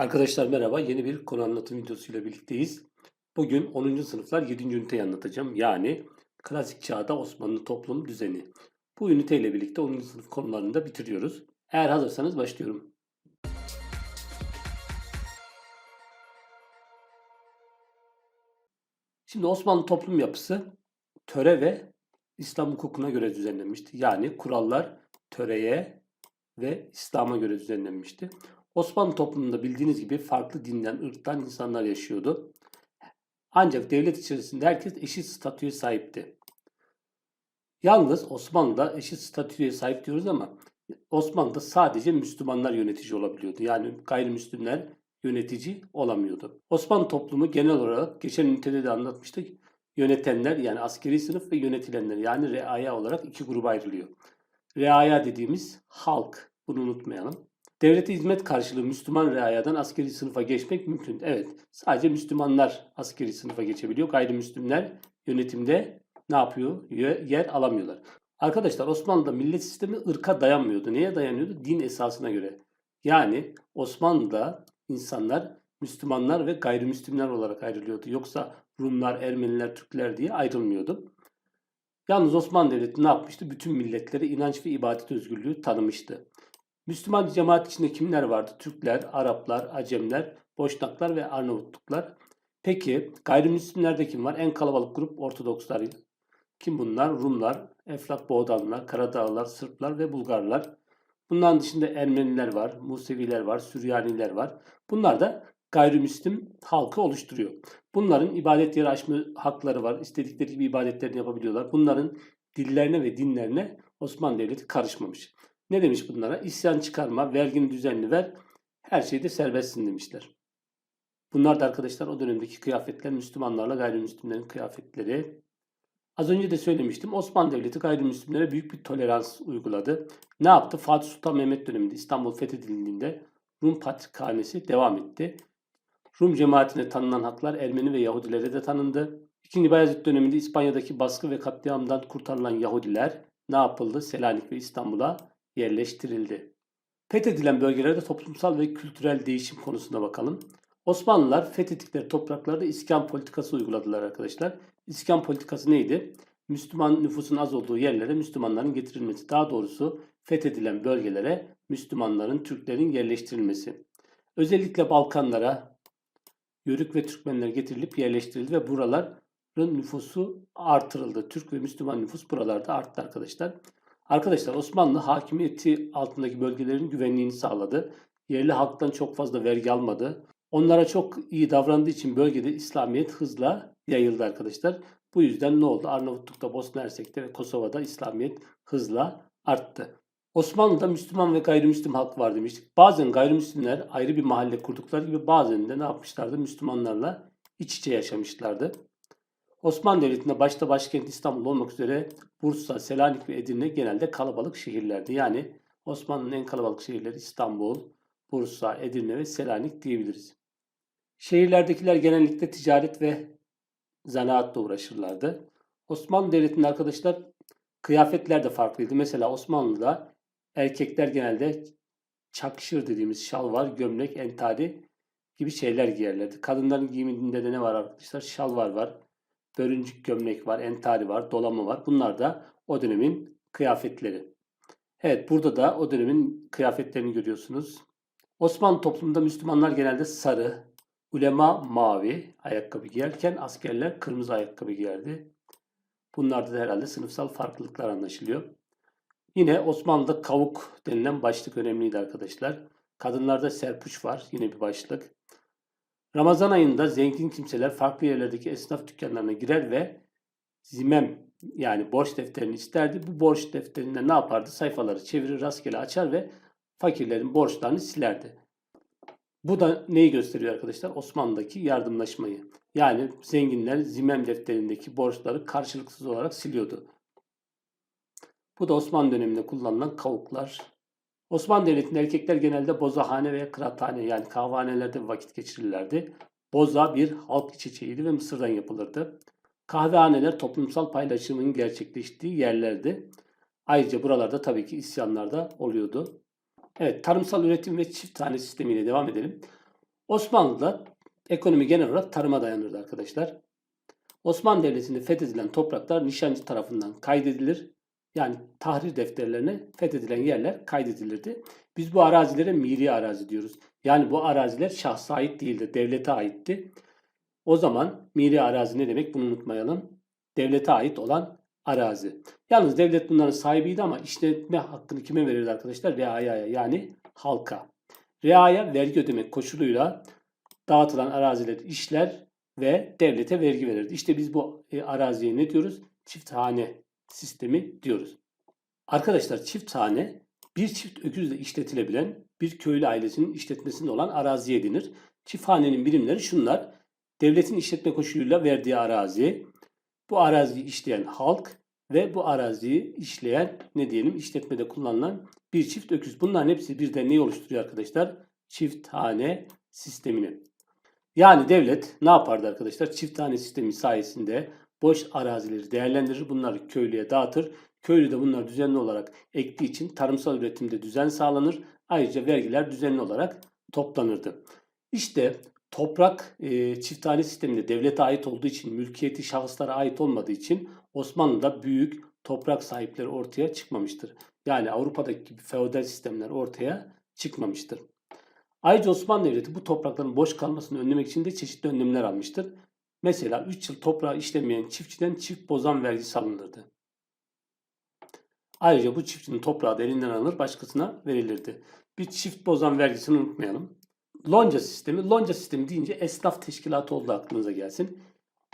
Arkadaşlar merhaba. Yeni bir konu anlatım videosuyla birlikteyiz. Bugün 10. sınıflar 7. üniteyi anlatacağım. Yani klasik çağda Osmanlı toplum düzeni. Bu üniteyle birlikte 10. sınıf konularını da bitiriyoruz. Eğer hazırsanız başlıyorum. Şimdi Osmanlı toplum yapısı töre ve İslam hukukuna göre düzenlenmişti. Yani kurallar töreye ve İslam'a göre düzenlenmişti. Osmanlı toplumunda bildiğiniz gibi farklı dinden, ırktan insanlar yaşıyordu. Ancak devlet içerisinde herkes eşit statüye sahipti. Yalnız Osmanlı'da eşit statüye sahip diyoruz ama Osmanlı'da sadece Müslümanlar yönetici olabiliyordu. Yani gayrimüslimler yönetici olamıyordu. Osmanlı toplumu genel olarak geçen ünitede de anlatmıştık. Yönetenler yani askeri sınıf ve yönetilenler yani reaya olarak iki gruba ayrılıyor. Reaya dediğimiz halk. Bunu unutmayalım. Devlete hizmet karşılığı Müslüman reayadan askeri sınıfa geçmek mümkün. Evet, sadece Müslümanlar askeri sınıfa geçebiliyor. Gayrimüslimler yönetimde ne yapıyor? Yer alamıyorlar. Arkadaşlar Osmanlı'da millet sistemi ırka dayanmıyordu. Neye dayanıyordu? Din esasına göre. Yani Osmanlı'da insanlar Müslümanlar ve gayrimüslimler olarak ayrılıyordu. Yoksa Rumlar, Ermeniler, Türkler diye ayrılmıyordu. Yalnız Osmanlı Devleti ne yapmıştı? Bütün milletlere inanç ve ibadet özgürlüğü tanımıştı. Müslüman cemaat içinde kimler vardı? Türkler, Araplar, Acemler, Boşnaklar ve Arnavutluklar. Peki gayrimüslimlerde kim var? En kalabalık grup Ortodokslar. Kim bunlar? Rumlar, Eflak Boğdanlar, Karadağlılar, Sırplar ve Bulgarlar. Bunların dışında Ermeniler var, Museviler var, Süryaniler var. Bunlar da gayrimüslim halkı oluşturuyor. Bunların ibadet yeri açma hakları var. İstedikleri gibi ibadetlerini yapabiliyorlar. Bunların dillerine ve dinlerine Osmanlı Devleti karışmamış. Ne demiş bunlara? İsyan çıkarma, vergini düzenli ver, her şeyde serbestsin demişler. Bunlar da arkadaşlar o dönemdeki kıyafetler Müslümanlarla gayrimüslimlerin kıyafetleri. Az önce de söylemiştim Osmanlı Devleti gayrimüslimlere büyük bir tolerans uyguladı. Ne yaptı? Fatih Sultan Mehmet döneminde İstanbul fethedildiğinde Rum Patrikhanesi devam etti. Rum cemaatine tanınan haklar Ermeni ve Yahudilere de tanındı. İkinci Bayezid döneminde İspanya'daki baskı ve katliamdan kurtarılan Yahudiler ne yapıldı? Selanik ve İstanbul'a yerleştirildi. Fethedilen bölgelerde toplumsal ve kültürel değişim konusuna bakalım. Osmanlılar fethettikleri topraklarda iskan politikası uyguladılar arkadaşlar. İskan politikası neydi? Müslüman nüfusun az olduğu yerlere Müslümanların getirilmesi. Daha doğrusu fethedilen bölgelere Müslümanların, Türklerin yerleştirilmesi. Özellikle Balkanlara Yörük ve Türkmenler getirilip yerleştirildi ve buraların nüfusu artırıldı. Türk ve Müslüman nüfus buralarda arttı arkadaşlar. Arkadaşlar Osmanlı hakimiyeti altındaki bölgelerin güvenliğini sağladı. Yerli halktan çok fazla vergi almadı. Onlara çok iyi davrandığı için bölgede İslamiyet hızla yayıldı arkadaşlar. Bu yüzden ne oldu? Arnavutluk'ta, Bosna Hersek'te ve Kosova'da İslamiyet hızla arttı. Osmanlı'da Müslüman ve gayrimüslim halk var demiştik. Bazen gayrimüslimler ayrı bir mahalle kurdukları gibi bazen de ne yapmışlardı? Müslümanlarla iç içe yaşamışlardı. Osmanlı Devleti'nde başta başkent İstanbul olmak üzere Bursa, Selanik ve Edirne genelde kalabalık şehirlerdi. Yani Osmanlı'nın en kalabalık şehirleri İstanbul, Bursa, Edirne ve Selanik diyebiliriz. Şehirlerdekiler genellikle ticaret ve zanaatla uğraşırlardı. Osmanlı Devleti'nin arkadaşlar kıyafetler de farklıydı. Mesela Osmanlı'da erkekler genelde çakşır dediğimiz şalvar, gömlek, entari gibi şeyler giyerlerdi. Kadınların giyiminde de ne var arkadaşlar? Şalvar var, börüncük gömlek var, entari var, dolama var. Bunlar da o dönemin kıyafetleri. Evet burada da o dönemin kıyafetlerini görüyorsunuz. Osmanlı toplumunda Müslümanlar genelde sarı, ulema mavi ayakkabı giyerken askerler kırmızı ayakkabı giyerdi. Bunlarda da herhalde sınıfsal farklılıklar anlaşılıyor. Yine Osmanlı'da kavuk denilen başlık önemliydi arkadaşlar. Kadınlarda serpuç var yine bir başlık. Ramazan ayında zengin kimseler farklı yerlerdeki esnaf dükkanlarına girer ve zimem yani borç defterini isterdi. Bu borç defterinde ne yapardı? Sayfaları çevirir, rastgele açar ve fakirlerin borçlarını silerdi. Bu da neyi gösteriyor arkadaşlar? Osmanlı'daki yardımlaşmayı. Yani zenginler zimem defterindeki borçları karşılıksız olarak siliyordu. Bu da Osmanlı döneminde kullanılan kavuklar. Osmanlı Devleti'nde erkekler genelde bozahane veya kıraathane yani kahvehanelerde vakit geçirirlerdi. Boza bir halk çiçeğiydi ve Mısır'dan yapılırdı. Kahvehaneler toplumsal paylaşımın gerçekleştiği yerlerdi. Ayrıca buralarda tabii ki isyanlar da oluyordu. Evet, tarımsal üretim ve çift tane sistemiyle devam edelim. Osmanlı'da ekonomi genel olarak tarıma dayanırdı arkadaşlar. Osmanlı Devleti'nde fethedilen topraklar nişancı tarafından kaydedilir. Yani tahrir defterlerine fethedilen yerler kaydedilirdi. Biz bu arazilere miri arazi diyoruz. Yani bu araziler şahsa ait değildi, devlete aitti. O zaman miri arazi ne demek bunu unutmayalım. Devlete ait olan arazi. Yalnız devlet bunların sahibiydi ama işletme hakkını kime verirdi arkadaşlar? Reayaya yani halka. Reaya vergi ödemek koşuluyla dağıtılan arazileri işler ve devlete vergi verirdi. İşte biz bu e, araziye ne diyoruz? Çifthane sistemi diyoruz. Arkadaşlar çifthane bir çift öküzle işletilebilen bir köylü ailesinin işletmesinde olan araziye denir. Çifthanenin birimleri şunlar. Devletin işletme koşuluyla verdiği arazi, bu araziyi işleyen halk ve bu araziyi işleyen ne diyelim işletmede kullanılan bir çift öküz. Bunların hepsi birden neyi oluşturuyor arkadaşlar? Çifthane sistemini. Yani devlet ne yapardı arkadaşlar? Çifthane sistemi sayesinde boş arazileri değerlendirir, bunları köylüye dağıtır. Köylü de bunları düzenli olarak ektiği için tarımsal üretimde düzen sağlanır. Ayrıca vergiler düzenli olarak toplanırdı. İşte toprak e, çifthane sisteminde devlete ait olduğu için, mülkiyeti şahıslara ait olmadığı için Osmanlı'da büyük toprak sahipleri ortaya çıkmamıştır. Yani Avrupa'daki gibi feodal sistemler ortaya çıkmamıştır. Ayrıca Osmanlı Devleti bu toprakların boş kalmasını önlemek için de çeşitli önlemler almıştır. Mesela 3 yıl toprağı işlemeyen çiftçiden çift bozan vergisi alınırdı. Ayrıca bu çiftçinin toprağı da elinden alınır başkasına verilirdi. Bir çift bozan vergisini unutmayalım. Lonca sistemi. Lonca sistemi deyince esnaf teşkilatı olduğu aklınıza gelsin.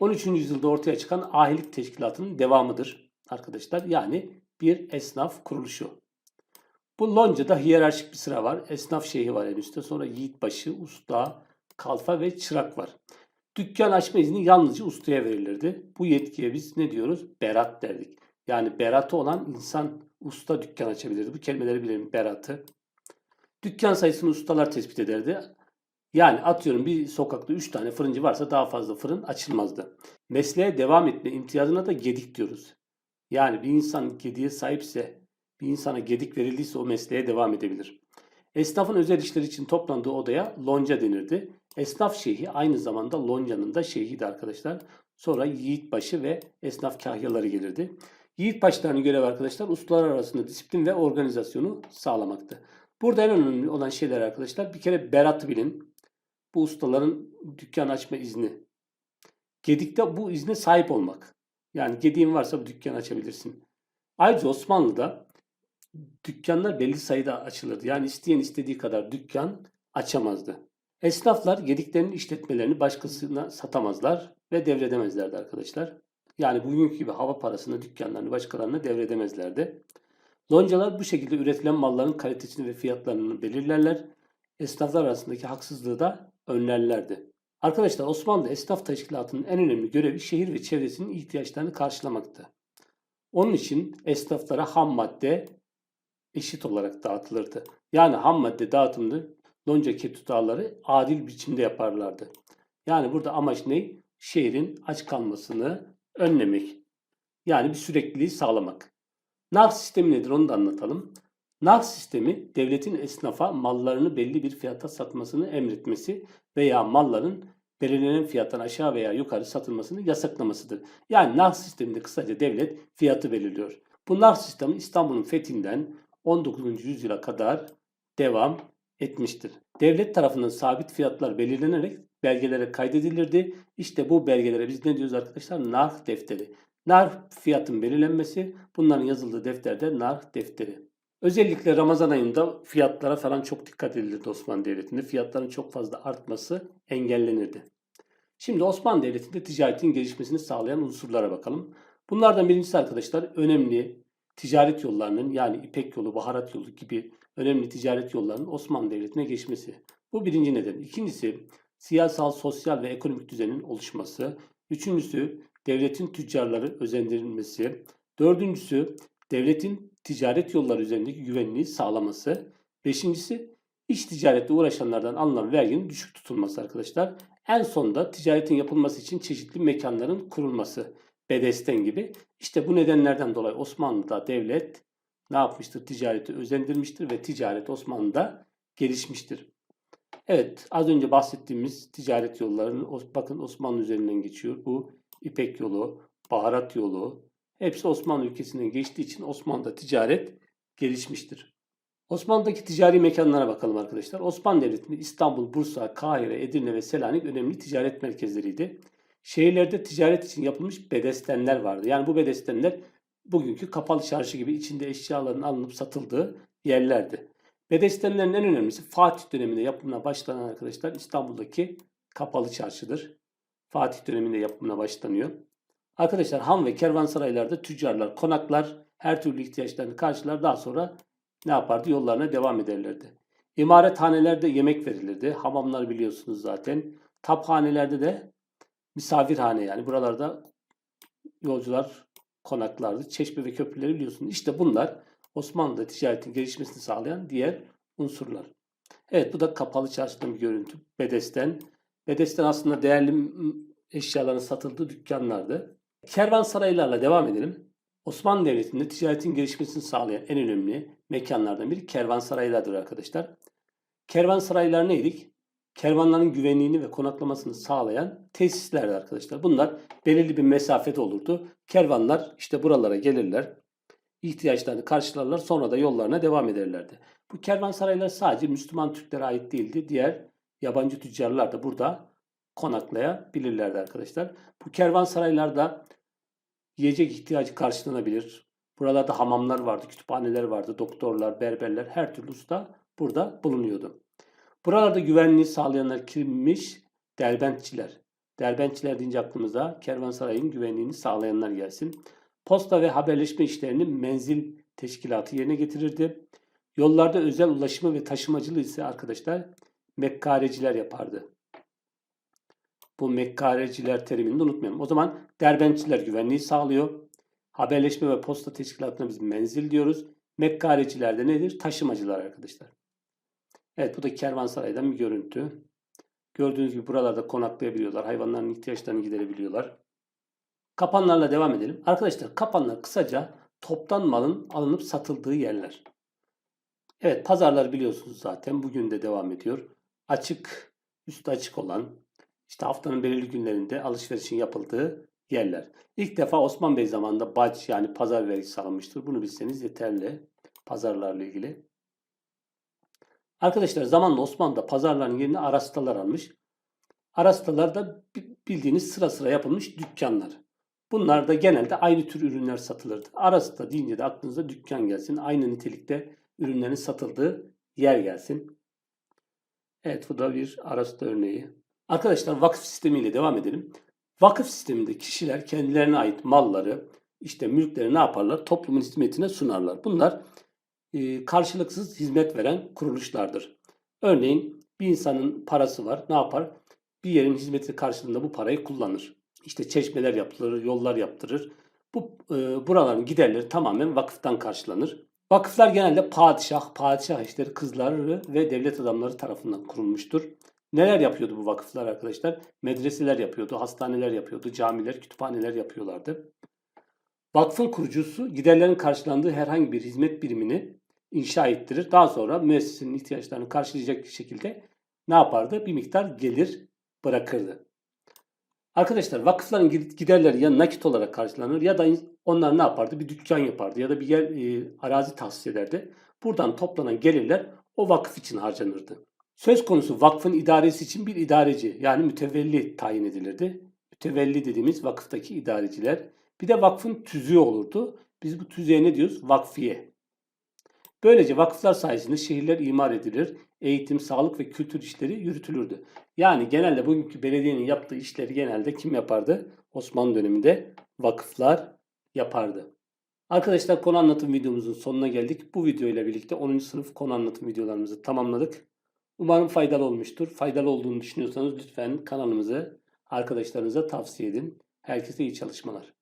13. yüzyılda ortaya çıkan ahilik teşkilatının devamıdır arkadaşlar. Yani bir esnaf kuruluşu. Bu loncada hiyerarşik bir sıra var. Esnaf şeyhi var en üstte. Sonra yiğitbaşı, usta, kalfa ve çırak var. Dükkan açma izni yalnızca ustaya verilirdi. Bu yetkiye biz ne diyoruz? Berat derdik. Yani beratı olan insan usta dükkan açabilirdi. Bu kelimeleri bilelim. Beratı. Dükkan sayısını ustalar tespit ederdi. Yani atıyorum bir sokakta 3 tane fırıncı varsa daha fazla fırın açılmazdı. Mesleğe devam etme imtiyazına da gedik diyoruz. Yani bir insan gediye sahipse, bir insana gedik verildiyse o mesleğe devam edebilir. Esnafın özel işler için toplandığı odaya lonca denirdi. Esnaf şeyhi aynı zamanda loncanın da şeyhiydi arkadaşlar. Sonra yiğitbaşı ve esnaf kahyaları gelirdi. Yiğitbaşlarının görevi arkadaşlar ustalar arasında disiplin ve organizasyonu sağlamaktı. Burada en önemli olan şeyler arkadaşlar bir kere beratı bilin. Bu ustaların dükkan açma izni. Gedik'te bu izne sahip olmak. Yani gediğin varsa bu dükkan açabilirsin. Ayrıca Osmanlı'da dükkanlar belli sayıda açılırdı. Yani isteyen istediği kadar dükkan açamazdı. Esnaflar gediklerinin işletmelerini başkasına satamazlar ve devredemezlerdi arkadaşlar. Yani bugünkü gibi hava parasını dükkanlarını başkalarına devredemezlerdi. Loncalar bu şekilde üretilen malların kalitesini ve fiyatlarını belirlerler. Esnaflar arasındaki haksızlığı da önlerlerdi. Arkadaşlar Osmanlı Esnaf Teşkilatı'nın en önemli görevi şehir ve çevresinin ihtiyaçlarını karşılamaktı. Onun için esnaflara ham madde eşit olarak dağıtılırdı. Yani ham madde dağıtımını lonca ketutağları adil biçimde yaparlardı. Yani burada amaç ne? Şehrin aç kalmasını önlemek. Yani bir sürekliliği sağlamak. Nar sistemi nedir onu da anlatalım. Nar sistemi devletin esnafa mallarını belli bir fiyata satmasını emretmesi veya malların belirlenen fiyattan aşağı veya yukarı satılmasını yasaklamasıdır. Yani nar sisteminde kısaca devlet fiyatı belirliyor. Bu nar sistemi İstanbul'un fethinden 19. yüzyıla kadar devam etmiştir. Devlet tarafından sabit fiyatlar belirlenerek belgelere kaydedilirdi. İşte bu belgelere biz ne diyoruz arkadaşlar? Nar defteri. Nar fiyatın belirlenmesi, bunların yazıldığı defterde nar defteri. Özellikle Ramazan ayında fiyatlara falan çok dikkat edilirdi Osmanlı Devleti'nde. Fiyatların çok fazla artması engellenirdi. Şimdi Osmanlı Devleti'nde ticaretin gelişmesini sağlayan unsurlara bakalım. Bunlardan birincisi arkadaşlar önemli ticaret yollarının yani İpek yolu, baharat yolu gibi önemli ticaret yollarının Osmanlı Devleti'ne geçmesi. Bu birinci neden. İkincisi siyasal, sosyal ve ekonomik düzenin oluşması. Üçüncüsü devletin tüccarları özendirilmesi. Dördüncüsü devletin ticaret yolları üzerindeki güvenliği sağlaması. Beşincisi iç ticaretle uğraşanlardan alınan verginin düşük tutulması arkadaşlar. En sonunda ticaretin yapılması için çeşitli mekanların kurulması. Bedesten gibi. İşte bu nedenlerden dolayı Osmanlı'da devlet ne yapmıştır? Ticareti özendirmiştir ve ticaret Osmanlı'da gelişmiştir. Evet, az önce bahsettiğimiz ticaret yollarının bakın Osmanlı üzerinden geçiyor. Bu İpek yolu, baharat yolu hepsi Osmanlı ülkesinden geçtiği için Osmanlı'da ticaret gelişmiştir. Osmanlı'daki ticari mekanlara bakalım arkadaşlar. Osmanlı Devleti'nin İstanbul, Bursa, Kahire, Edirne ve Selanik önemli ticaret merkezleriydi. Şehirlerde ticaret için yapılmış bedestenler vardı. Yani bu bedestenler bugünkü kapalı çarşı gibi içinde eşyaların alınıp satıldığı yerlerdi. Bedestenlerin en önemlisi Fatih döneminde yapımına başlanan arkadaşlar İstanbul'daki kapalı çarşıdır. Fatih döneminde yapımına başlanıyor. Arkadaşlar han ve kervansaraylarda tüccarlar konaklar, her türlü ihtiyaçlarını karşılar daha sonra ne yapardı? Yollarına devam ederlerdi. İmarethanelerde yemek verilirdi. Hamamlar biliyorsunuz zaten. Taphanelerde de misafirhane yani buralarda yolcular konaklardı. Çeşme ve köprüleri biliyorsunuz. İşte bunlar Osmanlı'da ticaretin gelişmesini sağlayan diğer unsurlar. Evet bu da kapalı çarşıdan bir görüntü. Bedesten. Bedesten aslında değerli eşyaların satıldığı dükkanlardı. Kervansaraylarla devam edelim. Osmanlı Devleti'nde ticaretin gelişmesini sağlayan en önemli mekanlardan biri kervansaraylardır arkadaşlar. Kervansaraylar neydik? Kervanların güvenliğini ve konaklamasını sağlayan tesislerdi arkadaşlar. Bunlar belirli bir mesafede olurdu. Kervanlar işte buralara gelirler, ihtiyaçlarını karşılarlar, sonra da yollarına devam ederlerdi. Bu kervansaraylar sadece Müslüman Türklere ait değildi. Diğer yabancı tüccarlar da burada konaklayabilirlerdi arkadaşlar. Bu kervansaraylarda yiyecek ihtiyacı karşılanabilir. Buralarda hamamlar vardı, kütüphaneler vardı, doktorlar, berberler, her türlü usta burada bulunuyordu. Buralarda güvenliği sağlayanlar kimmiş? Derbentçiler. Derbentçiler deyince aklımıza kervansarayın güvenliğini sağlayanlar gelsin. Posta ve haberleşme işlerini menzil teşkilatı yerine getirirdi. Yollarda özel ulaşımı ve taşımacılığı ise arkadaşlar mekkareciler yapardı. Bu mekkareciler terimini de unutmayalım. O zaman derbentçiler güvenliği sağlıyor. Haberleşme ve posta teşkilatına biz menzil diyoruz. Mekkareciler de nedir? Taşımacılar arkadaşlar. Evet bu da kervansaraydan bir görüntü. Gördüğünüz gibi buralarda konaklayabiliyorlar. Hayvanların ihtiyaçlarını giderebiliyorlar. Kapanlarla devam edelim. Arkadaşlar kapanlar kısaca toptan malın alınıp satıldığı yerler. Evet pazarlar biliyorsunuz zaten bugün de devam ediyor. Açık, üstü açık olan, işte haftanın belirli günlerinde alışverişin yapıldığı yerler. İlk defa Osman Bey zamanında bac yani pazar vergisi alınmıştır. Bunu bilseniz yeterli pazarlarla ilgili. Arkadaşlar zamanla Osmanlı'da pazarların yerini arastalar almış. Arastalar da bi- bildiğiniz sıra sıra yapılmış dükkanlar. Bunlar da genelde aynı tür ürünler satılırdı. Arasta deyince de aklınıza dükkan gelsin. Aynı nitelikte ürünlerin satıldığı yer gelsin. Evet bu da bir arasta örneği. Arkadaşlar vakıf sistemiyle devam edelim. Vakıf sisteminde kişiler kendilerine ait malları, işte mülkleri ne yaparlar? Toplumun hizmetine sunarlar. Bunlar e, karşılıksız hizmet veren kuruluşlardır. Örneğin bir insanın parası var. Ne yapar? Bir yerin hizmeti karşılığında bu parayı kullanır. İşte çeşmeler yaptırır, yollar yaptırır. Bu e, buraların giderleri tamamen vakıftan karşılanır. Vakıflar genelde padişah, padişah işleri kızları ve devlet adamları tarafından kurulmuştur. Neler yapıyordu bu vakıflar arkadaşlar? Medreseler yapıyordu, hastaneler yapıyordu, camiler, kütüphaneler yapıyorlardı. Vakfın kurucusu giderlerin karşılandığı herhangi bir hizmet birimini inşa ettirir. Daha sonra müessesenin ihtiyaçlarını karşılayacak şekilde ne yapardı? Bir miktar gelir bırakırdı. Arkadaşlar vakıfların gid- giderleri ya nakit olarak karşılanır ya da onlar ne yapardı? Bir dükkan yapardı ya da bir yer e, arazi tahsis ederdi. Buradan toplanan gelirler o vakıf için harcanırdı. Söz konusu vakfın idaresi için bir idareci yani mütevelli tayin edilirdi. Mütevelli dediğimiz vakıftaki idareciler. Bir de vakfın tüzüğü olurdu. Biz bu tüzüğe ne diyoruz? Vakfiye. Böylece vakıflar sayesinde şehirler imar edilir, eğitim, sağlık ve kültür işleri yürütülürdü. Yani genelde bugünkü belediyenin yaptığı işleri genelde kim yapardı? Osmanlı döneminde vakıflar yapardı. Arkadaşlar konu anlatım videomuzun sonuna geldik. Bu video ile birlikte 10. sınıf konu anlatım videolarımızı tamamladık. Umarım faydalı olmuştur. Faydalı olduğunu düşünüyorsanız lütfen kanalımızı arkadaşlarınıza tavsiye edin. Herkese iyi çalışmalar.